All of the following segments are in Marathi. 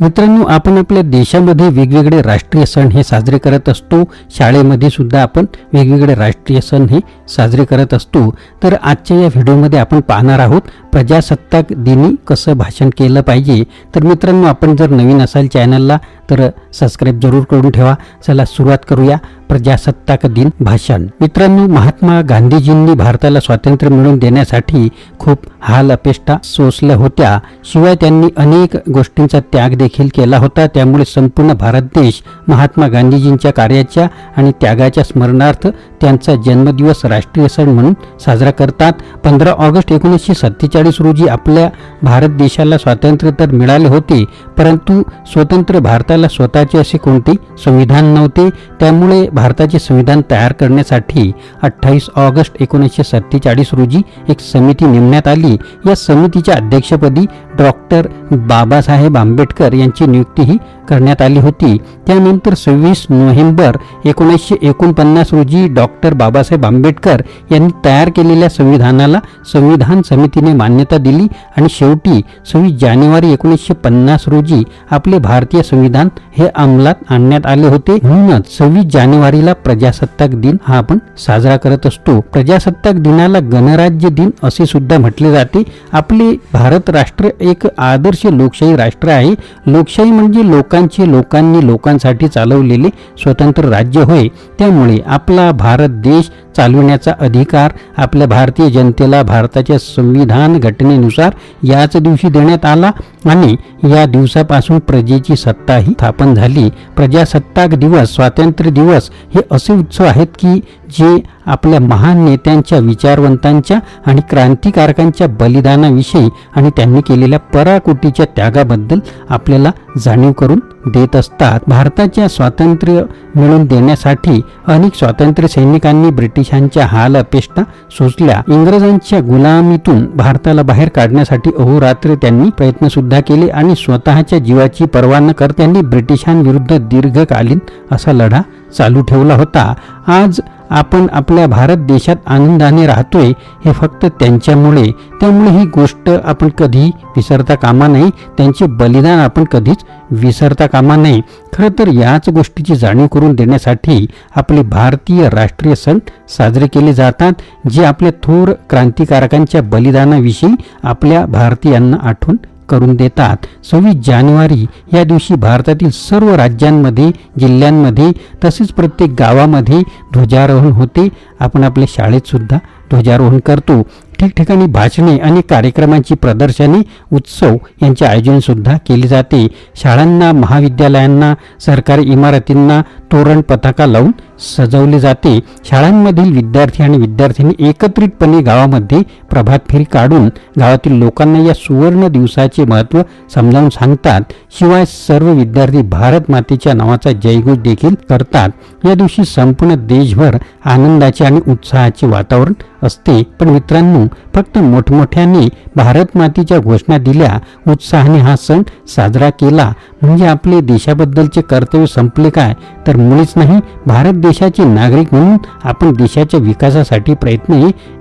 मित्रांनो आपण आपल्या देशामध्ये वेगवेगळे राष्ट्रीय सण हे साजरे करत असतो. शाळेमध्ये सुद्धा आपण वेगवेगळे राष्ट्रीय सण हे साजरे करत असतो. तर आजच्या या व्हिडिओमध्ये आपण पाहणार आहोत प्रजासत्ताक दिनी कसं भाषण केलं पाहिजे. तर मित्रांनो आपण जर नवीन असाल चॅनलला तर सबस्क्राईब जरूर करून ठेवा. चला सुरुवात करूया प्रजासत्ताक दिन भाषण. मित्रांनो महात्मा गांधीजींनी भारताला स्वातंत्र्य मिळवून देण्यासाठी खूप हाल अपेष्टा सोसल्या होत्या. शिवाय त्यांनी अनेक गोष्टींचा त्याग देखील केला होता. त्यामुळे संपूर्ण भारत देश महात्मा गांधीजींच्या कार्याच्या आणि त्यागाच्या स्मरणार्थ त्यांचा जन्मदिवस राष्ट्रीय सण म्हणून साजरा करतात. पंधरा ऑगस्ट एकोणीसशे सत्तेचाळीस रोजी आपल्या भारत देशाला स्वातंत्र्य तर मिळाले होते परंतु स्वतंत्र भारताला स्वतःचे असे कोणते संविधान नव्हते त्यामुळे भारताचे संविधान तयार करण्यासाठी अठ्ठावीस ऑगस्ट एकोणीसशे सत्तेचाळीस रोजी एक समिती नेमण्यात आली. या समितीच्या अध्यक्षपदी डॉक्टर बाबासाहेब आंबेडकर यांची नियुक्तीही करण्यात आली होती. त्यानंतर सव्वीस नोव्हेंबर एकोणीसशे एकोणपन्नास रोजी डॉक्टर बाबासाहेब आंबेडकर यांनी तयार केलेल्या संविधानाला संविधान समितीने मान्यता दिली आणि शेवटी सव्वीस जानेवारी एकोणीसशे पन्नास रोजी आपले भारतीय संविधान हे अंमलात आणण्यात आले होते. म्हणूनच सव्वीस जानेवारीला प्रजासत्ताक दिन हा आपण साजरा करत असतो. प्रजासत्ताक दिनाला गणराज्य दिन असे सुद्धा म्हटले जाते. आपले भारत राष्ट्र एक आदर्श लोकशाही राष्ट्र आहे. लोकशाही म्हणजे लोकांची लोकांनी लोकांसाठी चालवलेले स्वतंत्र राज्य होय. त्यामुळे आपला भारत देश चालविण्याचा अधिकार आपल्या भारतीय जनतेला भारताच्या संविधान घटनेनुसार याच दिवशी देण्यात आला आणि या दिवसापासून प्रजेची सत्ता ही स्थापन झाली. प्रजासत्ताक दिवस स्वातंत्र्य दिवस हे असे उत्सव आहेत की जे आपल्या महान नेत्यांच्या विचारवंतांच्या आणि क्रांतिकारकांच्या बलिदानाविषयी आणि त्यांनी केलेल्या पराकोटीच्या त्यागाबद्दल आपल्याला जाणीव करून देत असतात. भारताच्या स्वातंत्र्य मिळवून देण्यासाठी अनेक स्वातंत्र्य सैनिकांनी ब्रिटिशांच्या हाल अपेष्टा सोसल्या इंग्रजांच्या गुलामीतून भारताला बाहेर काढण्यासाठी अहोरात्र त्यांनी प्रयत्न सुद्धा केले आणि स्वतःच्या जीवाची पर्वा न करता त्यांनी ब्रिटिशांविरुद्ध दीर्घकालीन असा लढा चालू ठेवला होता. आज आपण आपल्या भारत देशात आनंदाने राहतोय हे फक्त त्यांच्यामुळे. त्यामुळे ही गोष्ट आपण कधी विसरता कामा नये. त्यांचे बलिदान आपण कधीच विसरता कामा नये. खरं तर याच गोष्टीची जाणीव करून देण्यासाठी आपले भारतीय राष्ट्रीय सण साजरे केले जातात जे आपल्या थोर क्रांतिकारकांच्या बलिदानाविषयी आपल्या भारतीयांना आठवण करून देतात. सव्वीस जानेवारी या दिवशी भारतातील सर्व राज्यांमध्ये जिल्ह्यांमध्ये तसेच प्रत्येक गावामध्ये ध्वजारोहण होते. आपण आपल्या शाळेतसुद्धा ध्वजारोहण करतो. ठिकठिकाणी भाषणे आणि कार्यक्रमांची प्रदर्शने उत्सव यांचे आयोजनसुद्धा केले जाते. शाळांना महाविद्यालयांना सरकारी इमारतींना तोरण पताका लावून सजवले जाते. शाळांमधील विद्यार्थी आणि विद्यार्थ्यांनी एकत्रितपणे गावामध्ये प्रभात फेरी काढून गावातील लोकांना या सुवर्ण दिवसाचे महत्त्व समजावून सांगतात. शिवाय सर्व विद्यार्थी भारत मातेच्या नावाचा जयघोष देखील करतात. या दिवशी संपूर्ण देशभर आनंदाचे आणि उत्साहाचे वातावरण असते. पण मित्रांनो फक्त मोठमोठ्याने भारत मातेच्या घोषणा दिल्या उत्साहाने हा सण साजरा केला. म्हणजे आपले देशाबद्दलचे कर्तव्य संपले काय? तर मुळीच नाही भारत देशाचे नागरिक म्हणून आपण देशाच्या विकासासाठी प्रयत्न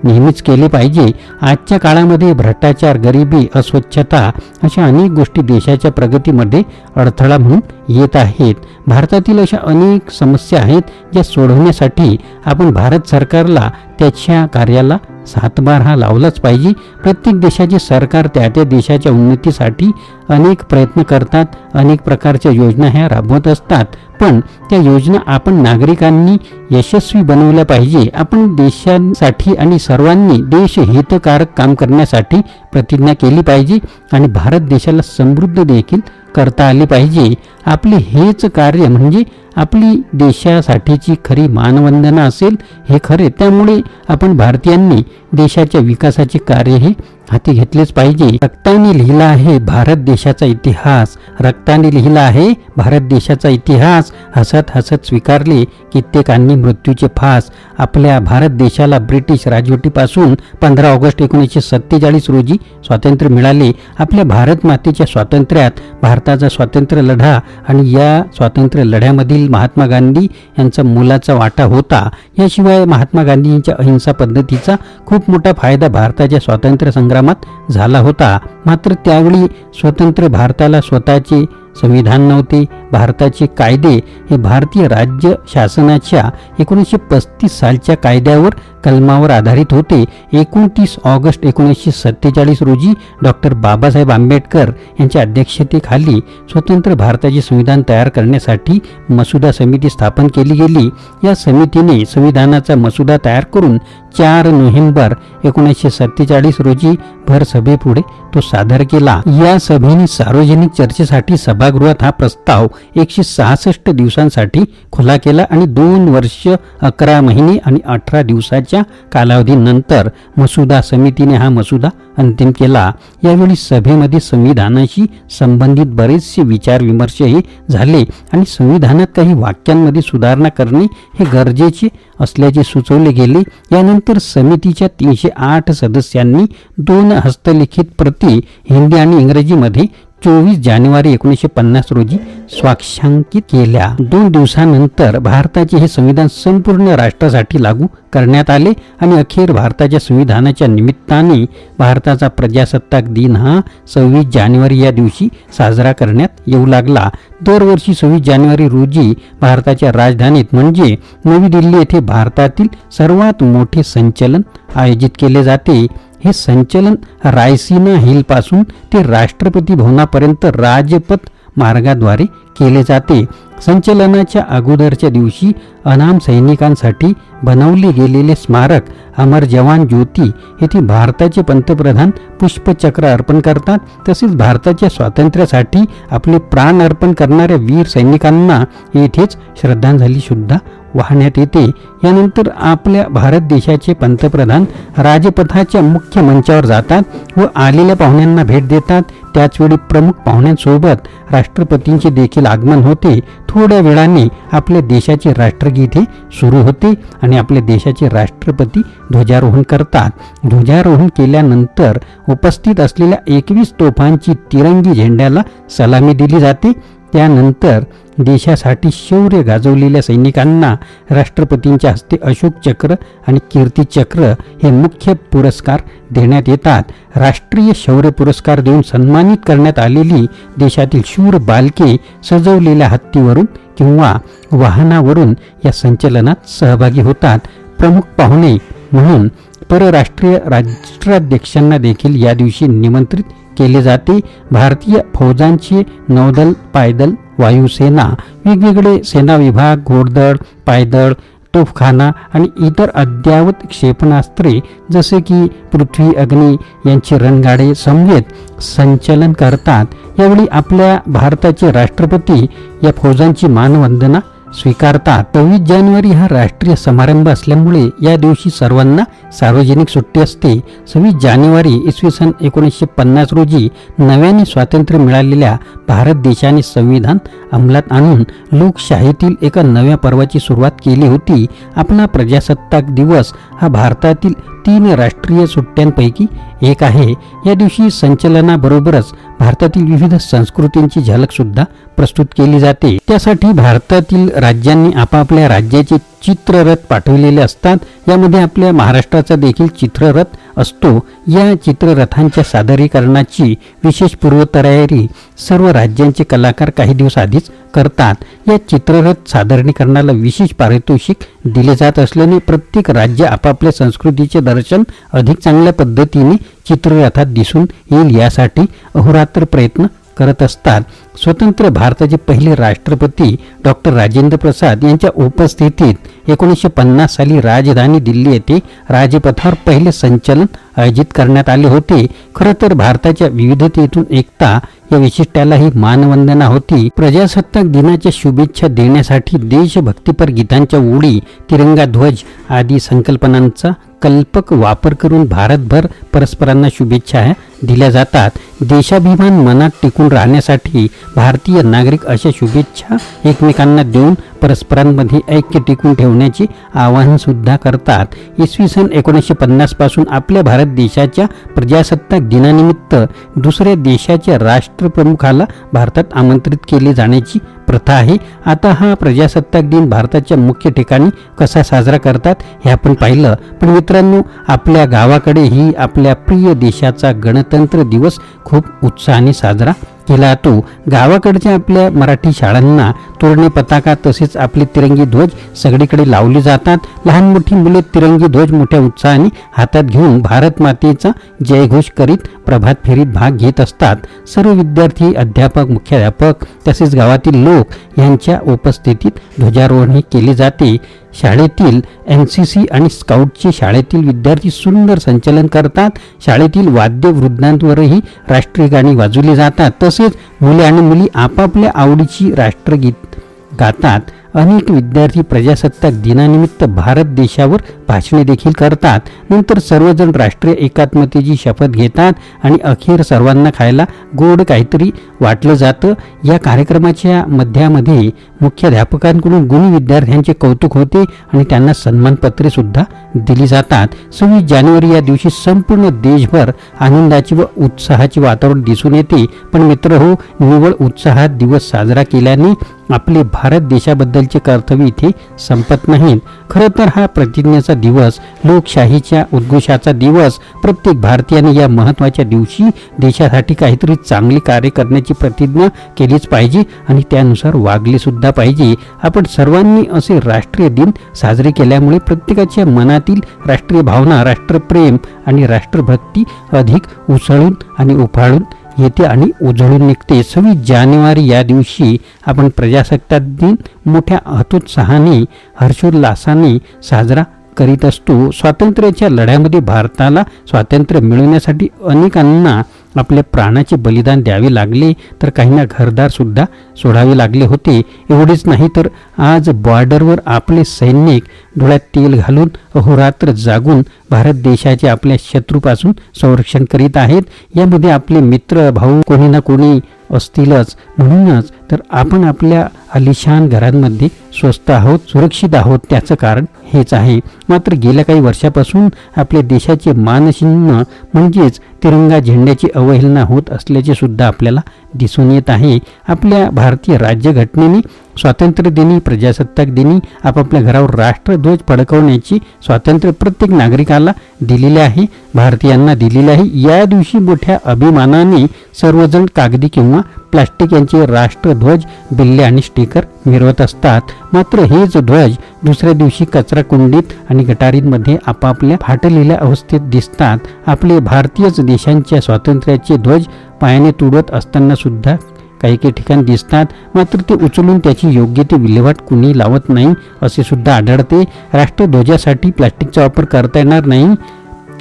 नेहमीच केले पाहिजे. आजच्या काळामध्ये भ्रष्टाचार गरिबी अस्वच्छता अशा अनेक गोष्टी देशाच्या प्रगतीमध्ये अडथळा म्हणून येत आहेत. भारतातील अशा अनेक समस्या आहेत ज्या सोडवण्यासाठी आपण भारत सरकारला त्याच्या कार्याला सातबार हा लावलाच पाहिजे. प्रत्येक देशाचे सरकार त्या त्या देशाच्या उन्नतीसाठी अनेक प्रयत्न करतात अनेक प्रकारच्या योजना ह्या राबवत असतात. पण त्या योजना आपण नागरिकांनी यशस्वी बनवल्या पाहिजे. आपण देशांसाठी आणि सर्वांनी देश हितकारक काम करण्यासाठी प्रतिज्ञा केली पाहिजे आणि भारत देशाला समृद्ध देखील करता आले पाहिजे. आपले हेच कार्य म्हणजे आपली देशासाठीची खरी मानवंदना असेल हे खरे. त्यामुळे आपण भारतीयांनी देशाच्या विकासाचे कार्य हे हाती घेतलेच पाहिजे. रक्ताने लिहिला आहे भारत देशाचा इतिहास. रक्ताने लिहिला आहे भारत देशाचा इतिहास. हसत हसत स्वीकारले कित्येकांनी मृत्यूचे फास. आपल्या भारत देशाला ब्रिटिश राजवटीपासून पंधरा ऑगस्ट एकोणीसशे सत्तेचाळीस रोजी स्वातंत्र्य मिळाले. आपल्या भारत मातेच्या स्वातंत्र्यात भारताचा स्वातंत्र्य लढा आणि या स्वातंत्र्य लढ्यामधील महात्मा गांधी यांचा मुलाचा वाटा होता. याशिवाय महात्मा गांधींच्या अहिंसा पद्धतीचा खूप मोठा फायदा भारताच्या स्वातंत्र्य संग्रामात झाला होता. मात्र त्यावेळी स्वतंत्र भारताला स्वतःचे संविधान नव्हते. भारताचे कायदे हे भारतीय राज्य शासनाच्या एकोणीसशे पस्तीस सालच्या कायद्यावर कलमावर आधारित होते. एकोणतीस ऑगस्ट एकोणीसशे सत्तेचाळीस रोजी डॉक्टर बाबासाहेब आंबेडकर यांच्या अध्यक्षतेखाली स्वतंत्र भारताचे संविधान तयार करण्यासाठी मसुदा समिती स्थापन केली गेली. या समितीने संविधानाचा मसुदा तयार करून चार नोव्हेंबर एकोणीसशे सत्तेचाळीस रोजी भर सभेपुढे तो सादर केला. या सभेने सार्वजनिक चर्चेसाठी सभागृहात हा प्रस्ताव एकशे सहासष्ट दिवसांसाठी खुला केला आणि दोन वर्ष अकरा महिने आणि अठरा दिवसाच्या कालावधीनंतर मसुदा समितीने हा मसुदा अंतिम केला. यावेळी सभेमध्ये संविधानाशी संबंधित बरेचसे विचारविमर्शही झाले आणि संविधानात काही वाक्यांमध्ये सुधारणा करणे हे गरजेचे असल्याचे सुचवले गेले. यानंतर समितीच्या तीनशे आठ सदस्यांनी दोन हस्तलिखित प्रती हिंदी आणि इंग्रजीमध्ये चोवीस जानेवारी एकोणीसशे पन्नास रोजी स्वाक्षांकित केल्या. दोन दिवसानंतर भारताचे हे संविधान संपूर्ण राष्ट्रासाठी लागू करण्यात आले आणि अखेर भारताच्या संविधानाच्या निमित्ताने भारताचा प्रजासत्ताक दिन हा सव्वीस जानेवारी या दिवशी साजरा करण्यात येऊ लागला. दरवर्षी सव्वीस जानेवारी रोजी भारताच्या राजधानीत म्हणजे नवी दिल्ली येथे भारतातील सर्वात मोठे संचलन आयोजित केले जाते. हे संचलन रायसीना हिलपासून ते राष्ट्रपती भवनापर्यंत राजपथ मार्गाद्वारे केले जाते. संचलनाच्या अगोदरच्या दिवशी अनाम सैनिकांसाठी बनवले गेलेले स्मारक अमर जवान ज्योती येथे भारताचे पंतप्रधान पुष्पचक्र अर्पण करतात. तसेच भारताच्या स्वातंत्र्यासाठी आपले प्राण अर्पण करणाऱ्या वीर सैनिकांना येथेच श्रद्धांजली सुद्धा वाहण्यात येते. यानंतर आपल्या भारत देशाचे पंतप्रधान राजपथाच्या मुख्य मंचावर जातात व आलेल्या पाहुण्यांना भेट देतात. त्याचवेळी प्रमुख पाहुण्यांसोबत राष्ट्रपतींचे देखील आगमन होते. थोड्या वेळाने आपल्या देशाचे राष्ट्रगीत हे सुरू होते आणि आपल्या देशाचे राष्ट्रपती ध्वजारोहण करतात. ध्वजारोहण केल्यानंतर उपस्थित असलेल्या एकवीस तोफांची तिरंगी झेंड्याला सलामी दिली जाते. त्यानंतर देशासाठी शौर्य गाजवलेल्या सैनिकांना राष्ट्रपतींच्या हस्ते अशोक चक्र आणि कीर्ती चक्र हे मुख्य पुरस्कार देण्यात येतात. राष्ट्रीय शौर्य पुरस्कार देऊन सन्मानित करण्यात आलेली देशातील शूर बालके सजवलेल्या हत्तीवरून किंवा वाहनावरून या संचलनात सहभागी होतात. प्रमुख पाहुणे म्हणून परराष्ट्रीय राष्ट्राध्यक्षांना देखील या दिवशी निमंत्रित केले जाते. भारतीय फौजांचे नौदल पायदल वायुसेना वेगवेगळे सेना विभाग घोडदळ पायदळ तोफखाना आणि इतर अद्ययावत क्षेपणास्त्रे जसे की पृथ्वी अग्नी यांचे रणगाडे समवेत संचलन करतात. यावेळी आपल्या भारताचे राष्ट्रपती या फौजांची मानवंदना स्वीकारतात सव्वीस जानेवारी हा राष्ट्रीय समारंभ असल्यामुळे या दिवशी सर्वांना सार्वजनिक सुट्टी असते. सव्वीस जानेवारी इसवी सन एकोणीसशे पन्नास रोजी नव्याने स्वातंत्र्य मिळालेल्या भारत देशाने संविधान अंमलात आणून लोकशाहीतील एका नव्या पर्वाची सुरुवात केली होती. आपला प्रजासत्ताक दिवस हा भारतातील तीन राष्ट्रीय सुट्ट्यांपैकी एक आहे या दिवशी संचलनाबरोबरच भारतातील विविध संस्कृतींची झलक सुद्धा प्रस्तुत केली जाते. त्यासाठी भारतातील राज्यांनी आपापल्या राज्याचे चित्ररथ पाठवलेले असतात. यामध्ये आपल्या महाराष्ट्राचा देखील चित्ररथ असतो. या चित्ररथांच्या सादरीकरणाची विशेष पूर्वतयारी सर्व राज्यांचे कलाकार काही दिवस आधीच करतात. या चित्ररथ सादरीकरणाला विशेष पारितोषिक दिले जात असल्याने प्रत्येक राज्य आपापल्या संस्कृतीचे दर्शन अधिक चांगल्या पद्धतीने चित्ररथात दिसून येईल यासाठी अहोरात्र प्रयत्न करत असतात. स्वतंत्र भारताचे पहिले राष्ट्रपती डॉक्टर राजेंद्र प्रसाद यांच्या उपस्थितीत एकोणीसशे पन्नास साली राजधानी दिल्ली येथे राजपथावर पहिले संचलन आयोजित करण्यात आले होते. खरं तर भारताच्या विविधतेतून एकता या विशिष्ट्याला ही मानवंदना होती. प्रजासत्ताक दिनाच्या शुभेच्छा देण्यासाठी देशभक्तीपर गीतांच्या ओळी तिरंगा ध्वज आदी संकल्पनांचा कल्पक वापर करून भारतभर परस्परांना शुभेच्छा दिल्या जातात. देशाभिमान मनात टिकून राहण्यासाठी भारतीय नागरिक अशा शुभेच्छा एकमेकांना देऊन परस्परांमध्ये ऐक्य टिकून ठेवण्याचे आवाहन सुद्धा करतात. इसवी सन एकोणीसशे पन्नासपासून आपल्या भारत देशाच्या प्रजासत्ताक दिनानिमित्त दुसऱ्या देशाच्या राष्ट्रप्रमुखाला भारतात आमंत्रित केले जाण्याची प्रथा आहे. आता हा प्रजासत्ताक दिन भारताच्या मुख्य ठिकाणी कसा साजरा करतात हे आपण पाहिलं. पण मित्रांनो आपल्या गावाकडेही आपल्या प्रिय देशाचा गणतंत्र दिवस खूप उत्साहाने साजरा केला जातो गावाकडच्या आपल्या मराठी शाळांना तोरणे पताका तसेच आपले तिरंगी ध्वज सगळीकडे लावले जातात. लहान मोठी मुले तिरंगी ध्वज मोठ्या उत्साहाने हातात घेऊन भारत मातेचा जयघोष करीत प्रभात फेरीत भाग घेत असतात. सर्व विद्यार्थी अध्यापक मुख्याध्यापक तसेच गावातील लोक यांच्या उपस्थितीत ध्वजारोहण केली केले जाते. शाळेतील एन सी सी आणि स्काउटचे शाळेतील विद्यार्थी सुंदर संचलन करतात. शाळेतील वाद्य वृद्धांवरही राष्ट्रीय गाणी वाजवली जातात. तसेच मुले आणि मुली आपापल्या आवडीची राष्ट्रगीत गातात. अनेक विद्यार्थी प्रजासत्ताक दिनानिमित्त भारत देशावर भाषणे देखील करतात. नंतर सर्वजण राष्ट्रीय एकात्मतेची शपथ घेतात आणि अखेर सर्वांना खायला गोड काहीतरी वाटलं जातं. या कार्यक्रमाच्या मध्यामध्ये मुख्याध्यापकांकडून गुणी विद्यार्थ्यांचे कौतुक होते आणि त्यांना सन्मानपत्रे सुद्धा दिली जातात. सव्वीस जानेवारी या दिवशी संपूर्ण देशभर आनंदाची व उत्साहाचे वातावरण दिसून येते. पण मित्र हो निव्वळ उत्साहात दिवस साजरा केल्याने आपले भारत देशाबद्दलचे कर्तव्य इथे संपत नाहीत. खरं तर हा प्रतिज्ञेचा दिवस लोकशाहीच्या उद्घोषाचा दिवस प्रत्येक भारतीयाने या महत्त्वाच्या दिवशी देशासाठी काहीतरी चांगले कार्य करण्याची प्रतिज्ञा केलीच पाहिजे आणि त्यानुसार वागले सुद्धा पाहिजे. आपण सर्वांनी असे राष्ट्रीय दिन साजरे केल्यामुळे प्रत्येकाच्या मनातील राष्ट्रीय भावना राष्ट्रप्रेम आणि राष्ट्रभक्ती अधिक उसळून आणि उफाळून येते आणि उजळून निघते. सव्वीस जानेवारी या दिवशी आपण प्रजासत्ताक दिन मोठ्या हतोत्साहाने हर्षोल्लासाने साजरा करीत असतो. स्वातंत्र्याच्या लढ्यामध्ये भारताला स्वातंत्र्य मिळवण्यासाठी अनेकांना आपल्या प्राणाचे बलिदान द्यावे लागले तर काहींना घरदार सुद्धा सोडावे लागले होते. एवढेच नाही तर आज बॉर्डरवर आपले सैनिक डोळ्यात तेल घालून अहोरात्र जागून भारत देशाचे आपल्या शत्रूपासून संरक्षण करीत आहेत. यामध्ये आपले मित्र भाऊ कोणी ना कोणी असतीलच. म्हणूनच तर आपण आपल्या आलिशान घरांमध्ये स्वस्त आहोत सुरक्षित आहोत त्याचं कारण हेच आहे. मात्र गेल्या काही वर्षापासून आपल्या देशाचे मानचिन्ह म्हणजेच तिरंगा झेंड्याची अवहेलना होत असल्याचे सुद्धा आपल्याला दिसून येत आहे. आपल्या भारतीय राज्यघटनेने स्वातंत्र्य दिनी प्रजासत्ताक दिनी आपापल्या घरावर राष्ट्रध्वज फडकवण्याची स्वातंत्र्य प्रत्येक नागरिकाला दिलेले आहे. भारतीयांना दिलेले आहे. या दिवशी मोठ्या अभिमानाने सर्वजण कागदी किंवा प्लास्टिक यांचे राष्ट्रध्वज बिल्ले आणि स्टिकर मिरवत असतात. मात्र हेच ध्वज दुसऱ्या दिवशी कचरा कुंडीत आणि गटारींमध्ये आपापल्या फाटलेल्या अवस्थेत दिसतात. आपले भारतीयच देशांच्या स्वातंत्र्याचे ध्वज पायाने तुडवत असताना सुद्धा काही काही ठिकाणी दिसतात. मात्र ते उचलून त्याची योग्य ते विल्हेवाट कुणी लावत नाही असे सुद्धा आढळते. राष्ट्रध्वजासाठी प्लास्टिकचा वापर करता येणार नाही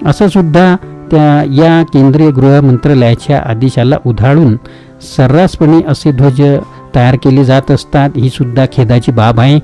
असं सुद्धा त्या या केंद्रीय गृह मंत्रालयाच्या आदेशाला उधाळून सर्रासपणे असे ध्वज तयार केले जात असतात. ही सुद्धा खेदाची बाब आहे.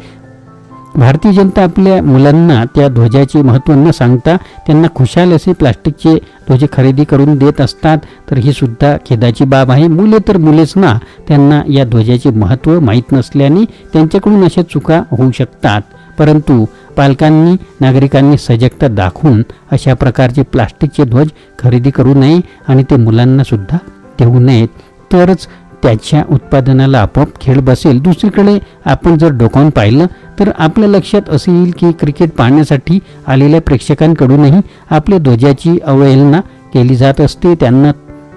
भारतीय जनता आपल्या मुलांना त्या ध्वजाचे महत्त्व न सांगता त्यांना खुशाल असे प्लास्टिकचे ध्वज खरेदी करून देत असतात. तर ही सुद्धा खेदाची बाब आहे. मुले तर मुलेच ना. त्यांना या ध्वजाचे महत्त्व माहीत नसल्याने त्यांच्याकडून अशा चुका होऊ शकतात. परंतु पालकांनी नागरिकांनी सजगता दाखवून अशा प्रकारचे प्लास्टिकचे ध्वज खरेदी करू नये आणि ते मुलांनासुद्धा देऊ नयेत. तरच त्याच्या उत्पादनाला आपोआप खेळ बसेल. दुसरीकडे आपण जर डोकावून पाहिलं तर आपल्या लक्षात असे येईल की क्रिकेट पाहण्यासाठी आलेल्या प्रेक्षकांकडूनही आपल्या ध्वजाची अवहेलना केली जात असते. त्यांना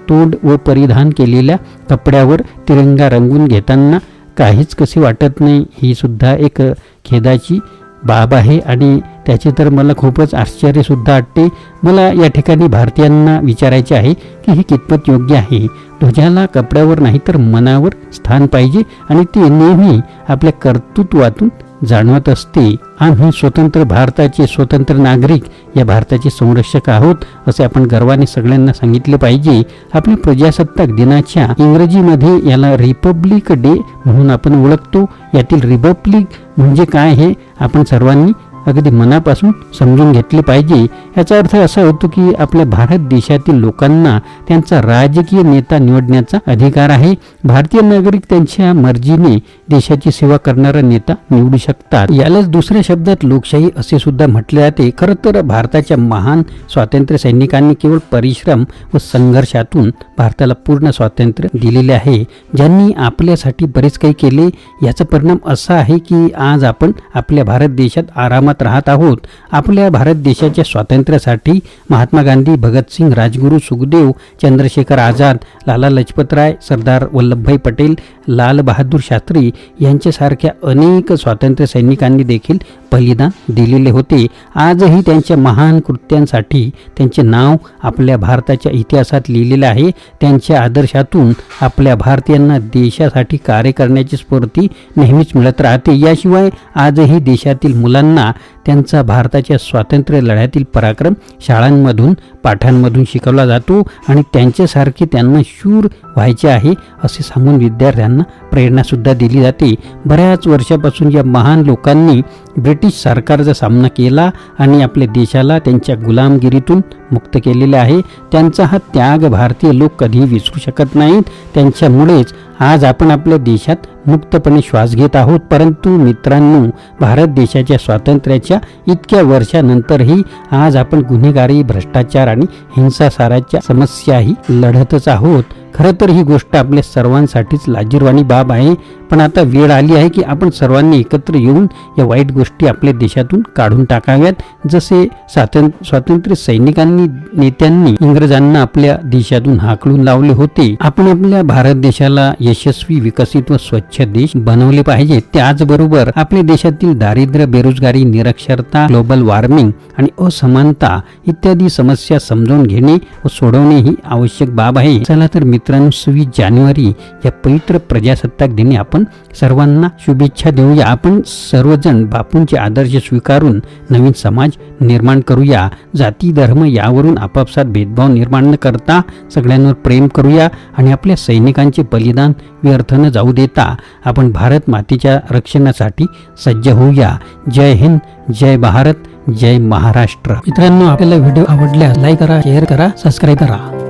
तोंड व परिधान केलेल्या कपड्यावर तिरंगा रंगून घेताना काहीच कसे वाटत नाही ही सुद्धा एक खेदाची बाब आहे. आणि त्याचे तर मला खूपच आश्चर्यसुद्धा वाटते. मला या ठिकाणी भारतीयांना विचारायचे आहे की हे कितपत योग्य आहे? ध्वजाला कपड्यावर नाही तर मनावर स्थान पाहिजे आणि ते नेहमी आपल्या कर्तृत्वातून जाणवत असते. आम्ही स्वतंत्र भारताचे स्वतंत्र नागरिक या भारताचे संरक्षक आहोत असे आपण गर्वाने सगळ्यांना सांगितले पाहिजे. आपल्या प्रजासत्ताक दिनाच्या इंग्रजीमध्ये याला रिपब्लिक डे म्हणून आपण ओळखतो. यातील रिपब्लिक म्हणजे काय हे आपण सर्वांनी अगदी मनापासून समजून घेतले पाहिजे. याचा अर्थ असा होतो की आपल्या भारत देशातील लोकांना त्यांचा राजकीय नेता निवडण्याचा अधिकार आहे. भारतीय नागरिक त्यांच्या मर्जीने देशाची सेवा करणारा नेता निवडू शकतात. यालाच दुसऱ्या शब्दात लोकशाही असे सुद्धा म्हटले जाते. खरं तर भारताच्या महान स्वातंत्र्य सैनिकांनी केवळ परिश्रम व संघर्षातून भारताला पूर्ण स्वातंत्र्य दिलेले आहे. ज्यांनी आपल्यासाठी बरेच काही केले याचा परिणाम असा आहे की आज आपण आपल्या भारत देशात आरामात कार्यक्रमात राहत आहोत. आपल्या भारत देशाच्या स्वातंत्र्यासाठी महात्मा गांधी भगतसिंग राजगुरू सुखदेव चंद्रशेखर आझाद लाला लजपतराय सरदार वल्लभभाई पटेल लाल बहादूर शास्त्री यांच्यासारख्या अनेक स्वातंत्र्य सैनिकांनी देखील बलिदान दिलेले होते. आजही त्यांच्या महान कृत्यांसाठी त्यांचे नाव आपल्या भारताच्या इतिहासात लिहिलेलं आहे. त्यांच्या आदर्शातून आपल्या भारतीयांना देशासाठी कार्य करण्याची स्फूर्ती नेहमीच मिळत राहते. याशिवाय आजही देशातील मुलांना त्यांचा भारताच्या स्वातंत्र्य लढ्यातील पराक्रम शाळांमधून पाठांमधून शिकवला जातो आणि त्यांच्यासारखे त्यांना शूर व्हायचे आहे असे सांगून विद्यार्थ्यांना प्रेरणासुद्धा दिली जाते. बऱ्याच वर्षापासून या महान लोकांनी ब्रिटिश सरकारचा सामना केला आणि आपल्या देशाला त्यांच्या गुलामगिरीतून मुक्त केलेले आहे. त्यांचा हा त्याग भारतीय लोक कधीही विसरू शकत नाहीत. त्यांच्यामुळेच आज आपण आपल्या देशात मुक्तपणे श्वास घेत आहोत परंतु मित्रांनो भारत देशाच्या स्वातंत्र्याच्या इतक्या वर्षानंतरही आज आपण गुन्हेगारी भ्रष्टाचार आणि हिंसाचाराच्या समस्याही लढतच आहोत. खरं तर ही गोष्ट आपल्या सर्वांसाठीच लाजीरवाणी बाब आहे. पण आता वेळ आली आहे की आपण सर्वांनी एकत्र येऊन या वाईट गोष्टी आपल्या देशातून काढून टाकाव्यात. जसे स्वातंत्र्य स्वातंत्र्य सैनिकांनी नेत्यांनी इंग्रजांना आपल्या देशातून हाकलून लावले होते. आपण आपल्या भारत देशाला यशस्वी विकसित व स्वच्छ देश बनवले पाहिजे. त्याचबरोबर आपल्या देशातील दारिद्र्य बेरोजगारी निरक्षरता ग्लोबल वॉर्मिंग आणि असमानता इत्यादी समस्या समजून घेणे व सोडवणे ही आवश्यक बाब आहे. चला तर मित्रांनो सव्वीस जानेवारी या पवित्र प्रजासत्ताक दिनी आपण सर्वांना शुभेच्छा देऊया. आपण सर्वजण बापूंचे आदर्श स्वीकारून नवीन समाज निर्माण करूया. जाती धर्म यावरून आपापसात भेदभाव निर्माण न करता सगळ्यांवर प्रेम करूया आणि आपल्या सैनिकांचे बलिदान व्यर्थ न जाऊ देता आपण भारत मातेच्या रक्षणासाठी सज्ज होऊया. जय हिंद जय भारत जय महाराष्ट्र. मित्रांनो आपल्याला व्हिडिओ आवडल्यास लाईक करा शेअर करा सबस्क्राईब करा.